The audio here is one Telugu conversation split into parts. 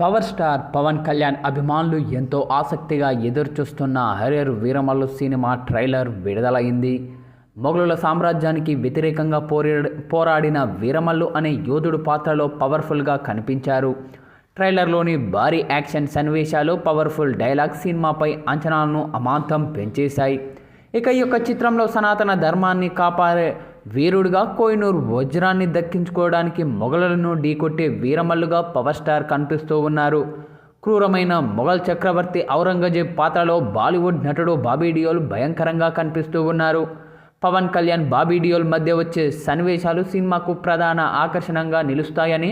పవర్ స్టార్ పవన్ కళ్యాణ్ అభిమానులు ఎంతో ఆసక్తిగా ఎదురుచూస్తున్న హరియర్ వీరమల్లు సినిమా ట్రైలర్ విడుదలైంది. మొఘలుల సామ్రాజ్యానికి వ్యతిరేకంగా పోరా పోరాడిన వీరమల్లు అనే యోధుడు పాత్రలో పవర్ఫుల్గా కనిపించారు. ట్రైలర్లోని భారీ యాక్షన్ సన్నివేశాలు పవర్ఫుల్ డైలాగ్ సినిమాపై అంచనాలను అమాంతం పెంచేశాయి. ఇక ఈ యొక్క చిత్రంలో సనాతన ధర్మాన్ని కాపాడే వీరుడుగా కోహినూర్ వజ్రాన్ని దక్కించుకోవడానికి మొఘలులను ఢీకొట్టే వీరమల్లుగా పవర్ స్టార్ కనిపిస్తూ ఉన్నారు. క్రూరమైన మొఘల్ చక్రవర్తి ఔరంగజేబ్ పాత్రలో బాలీవుడ్ నటుడు బాబీ డియోల్ భయంకరంగా కనిపిస్తూ ఉన్నారు. పవన్ కళ్యాణ్ బాబీ డియోల్ మధ్య వచ్చే సన్నివేశాలు సినిమాకు ప్రధాన ఆకర్షణంగా నిలుస్తాయని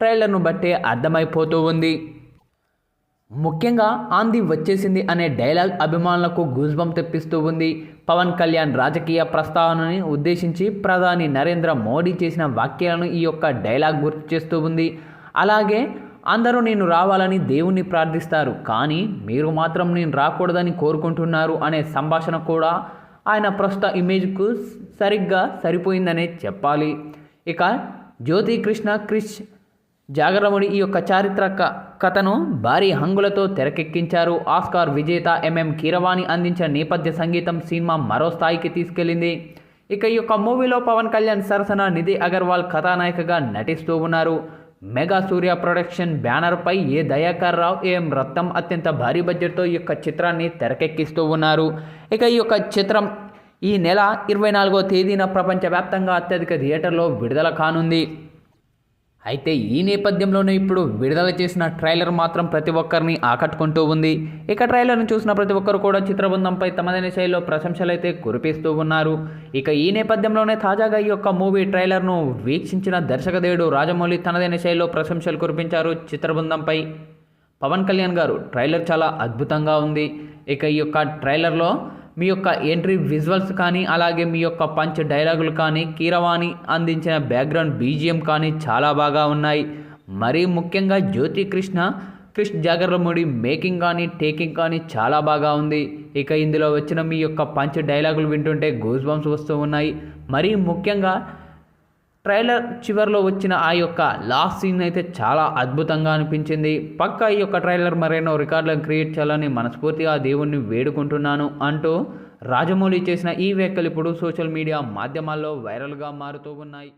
ట్రైలర్ను బట్టే అర్థమైపోతూ ఉంది. ముఖ్యంగా ఆంది వచ్చేసింది అనే డైలాగ్ అభిమానులకు గూజ్బం తెప్పిస్తూ ఉంది. పవన్ కళ్యాణ్ రాజకీయ ప్రస్తావనని ఉద్దేశించి ప్రధాని నరేంద్ర మోడీ చేసిన వాక్యాలను ఈ యొక్క డైలాగ్ గుర్తు చేస్తూ ఉంది. అలాగే అందరూ నేను రావాలని దేవుణ్ణి ప్రార్థిస్తారు కానీ మీరు మాత్రం నేను రాకూడదని కోరుకుంటున్నారు అనే సంభాషణ కూడా ఆయన ప్రస్తుత ఇమేజ్కు సరిగ్గా సరిపోయిందనే చెప్పాలి. ఇక జ్యోతి కృష్ణ క్రిష్ జాగరముడి ఈ యొక్క చారిత్రక కథను భారీ హంగులతో తెరకెక్కించారు ఆస్కార్ విజేత ఎంఎం కీరవాణి అందించిన నేపథ్య సంగీతం సినిమా మరో స్థాయికి తీసుకెళ్ళింది ఇక ఈ యొక్క మూవీలో పవన్ కళ్యాణ్ సరసన నిధి అగర్వాల్ కథానాయికగా నటిస్తూ ఉన్నారు. మెగా సూర్య ప్రొడక్షన్ బ్యానర్పై ఏ దయాకర్ రావు ఏం రత్నం అత్యంత భారీ బడ్జెట్తో ఈ యొక్క చిత్రాన్ని తెరకెక్కిస్తూ ఉన్నారు. ఇక ఈ యొక్క చిత్రం ఈ నెల ఇరవై నాలుగో తేదీన ప్రపంచవ్యాప్తంగా అత్యధిక థియేటర్లో విడుదల కానుంది. అయితే ఈ నేపథ్యంలోనే ఇప్పుడు విడుదల చేసిన ట్రైలర్ మాత్రం ప్రతి ఒక్కరిని ఆకట్టుకుంటూ ఉంది. ఇక ట్రైలర్ను చూసిన ప్రతి ఒక్కరు కూడా చిత్రబృందంపై తమదైన శైలిలో ప్రశంసలైతే కురిపిస్తూ ఉన్నారు. ఇక ఈ నేపథ్యంలోనే తాజాగా ఈ యొక్క మూవీ ట్రైలర్ను వీక్షించిన దర్శకదేవుడు రాజమౌళి తనదైన శైలిలో ప్రశంసలు కురిపించారు చిత్రబృందంపై. పవన్ కళ్యాణ్ గారు ట్రైలర్ చాలా అద్భుతంగా ఉంది. ఇక ఈ యొక్క ట్రైలర్లో మీ యొక్క ఎంట్రీ విజువల్స్ కానీ అలాగే మీ యొక్క పంచ్ డైలాగులు కానీ కీరవాణి అందించిన బ్యాక్గ్రౌండ్ బీజిఎం కానీ చాలా బాగా ఉన్నాయి. మరీ ముఖ్యంగా జ్యోతి కృష్ణ క్రిష్ జాగర్లమూడి మేకింగ్ కానీ టేకింగ్ కానీ చాలా బాగా ఉంది. ఇక ఇందులో వచ్చిన మీ యొక్క పంచ్ డైలాగులు వింటుంటే గూస్ బంప్స్ వస్తూ ఉన్నాయి. మరీ ముఖ్యంగా ట్రైలర్ చివరిలో వచ్చిన ఆ యొక్క లాస్ట్ సీన్ అయితే చాలా అద్భుతంగా అనిపించింది. పక్క ఈ యొక్క ట్రైలర్ మరెన్నో రికార్డులను క్రియేట్ చేయాలని మనస్ఫూర్తిగా దేవుణ్ణి వేడుకుంటున్నాను అంటూ రాజమౌళి చేసిన ఈ వ్యాఖ్యలు ఇప్పుడు సోషల్ మీడియా మాధ్యమాల్లో వైరల్గా మారుతూ ఉన్నాయి.